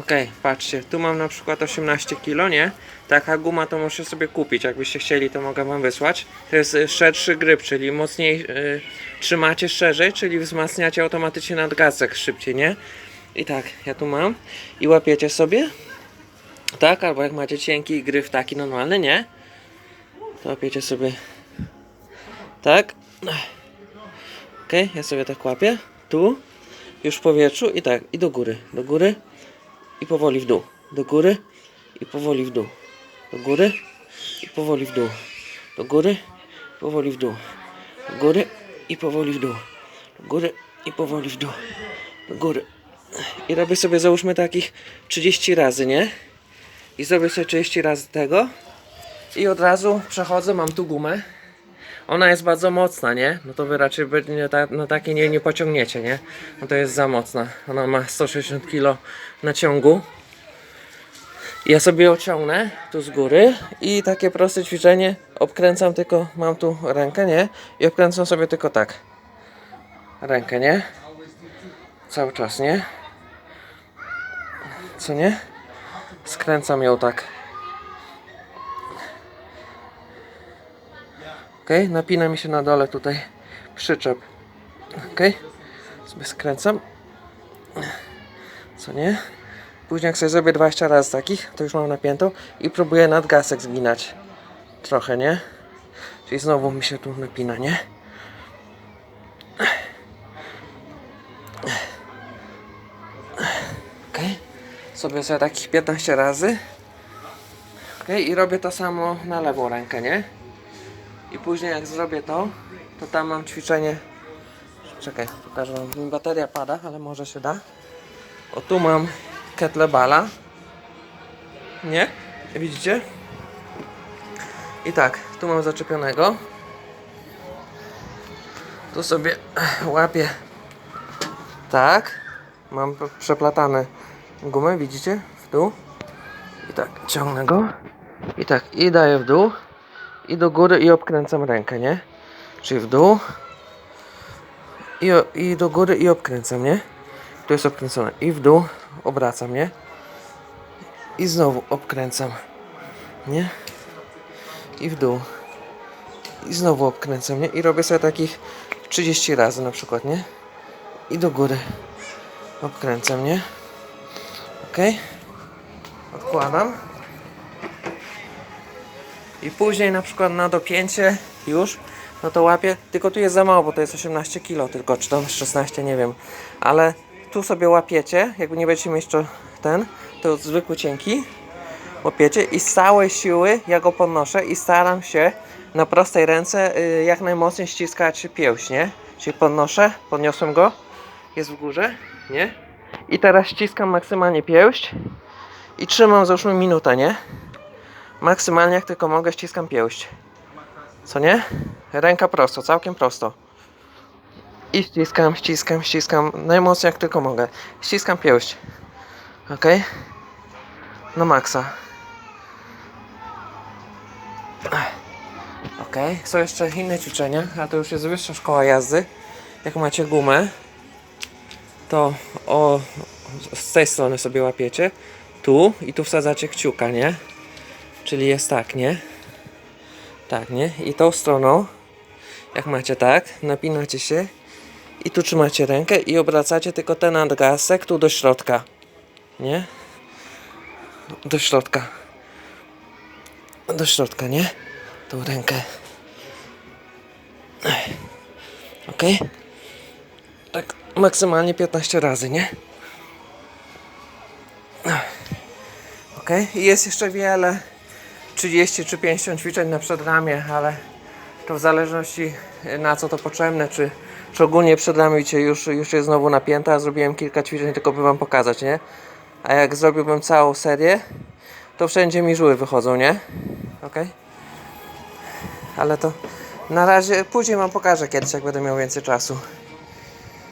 Okej, patrzcie, tu mam na przykład 18 kg, nie? Taka guma to muszę sobie kupić, jakbyście chcieli to mogę wam wysłać. To jest y, szerszy grip, czyli mocniej y, trzymacie szerzej, czyli wzmacniacie automatycznie nadgarstek szybciej, nie? I tak, ja tu mam i łapiecie sobie, tak? Albo jak macie cienki gryf taki normalny, nie? To łapiecie sobie tak. Okej, ja sobie tak łapię, tu, już w powietrzu i tak, i do góry, do góry i powoli w dół. Do góry i powoli w dół. Do góry i powoli w dół. Do góry, powoli w dół. Do góry i powoli w dół. Do góry i powoli w dół. Do góry. I robię sobie załóżmy takich 30 razy, nie? I zrobię sobie 30 razy tego. I od razu przechodzę, mam tu gumę. Ona jest bardzo mocna, nie? No to wy raczej ta, no takie nie, nie pociągniecie, nie? No to jest za mocna. Ona ma 160 kg na ciągu. Ja sobie ją ciągnę tu z góry i takie proste ćwiczenie obkręcam tylko, mam tu rękę, nie? I obkręcam sobie tylko tak. Rękę, nie? Cały czas, nie? Co nie? Skręcam ją tak. Napina mi się na dole tutaj przyczep. Ok, sobie skręcam. Co nie? Później jak sobie zrobię 20 razy takich, to już mam napiętą i próbuję nadgasek zginać. Trochę, nie? Czyli znowu mi się tu napina, nie? Ok, sobie sobie takich 15 razy. Ok, i robię to samo na lewą rękę, nie? I później jak zrobię to, to tam mam ćwiczenie. Czekaj, pokażę wam. Mi bateria pada, ale może się da. O tu mam kettleballa. Nie? Widzicie? I tak, tu mam zaczepionego. Tu sobie łapię. Tak. Mam przeplatane gumę, widzicie? W dół. I tak, ciągnę go. I tak, i daję w dół i do góry i obkręcam rękę, nie? Czyli w dół i, i do góry i obkręcam, nie? Tu jest obkręcone i w dół obracam, nie? I znowu obkręcam, nie? I w dół i znowu obkręcam, nie? I robię sobie takich 30 razy na przykład, nie? I do góry obkręcam, nie? Ok? Odkładam. I później na przykład na dopięcie już, no to łapię, tylko tu jest za mało, bo to jest 18 kg tylko, czy tam 16, nie wiem. Ale tu sobie łapiecie, jakby nie będziecie mieć to ten, to zwykły cienki, łapiecie i z całej siły ja go podnoszę i staram się na prostej ręce y, jak najmocniej ściskać pięść, nie? Czyli podnoszę, podniosłem go, jest w górze, nie? I teraz ściskam maksymalnie pięść i trzymam załóżmy minutę, nie? Maksymalnie jak tylko mogę ściskam pięść. Co nie? Ręka prosto, całkiem prosto. I ściskam, ściskam, ściskam najmocniej jak tylko mogę. Ściskam pięść. Ok? Na maksa. Ok, są jeszcze inne ćwiczenia, a to już jest wyższa szkoła jazdy. Jak macie gumę, to o, z tej strony sobie łapiecie. Tu i tu wsadzacie kciuka, nie? Czyli jest tak, nie? Tak, nie? I tą stroną, jak macie tak, napinacie się i tu trzymacie rękę i obracacie tylko ten nadgarstek tu do środka. Nie? Do środka. Do środka, nie? Tą rękę. Ok? Tak maksymalnie 15 razy, nie? Ok? I jest jeszcze wiele 30 czy 50 ćwiczeń na przedramię, ale to w zależności y, na co to potrzebne, czy, czy ogólnie przedramię już, już jest znowu napięta, zrobiłem kilka ćwiczeń tylko by wam pokazać, nie? A jak zrobiłbym całą serię, to wszędzie mi żyły wychodzą, nie? Ok? Ale to na razie, później wam pokażę kiedyś, jak będę miał więcej czasu.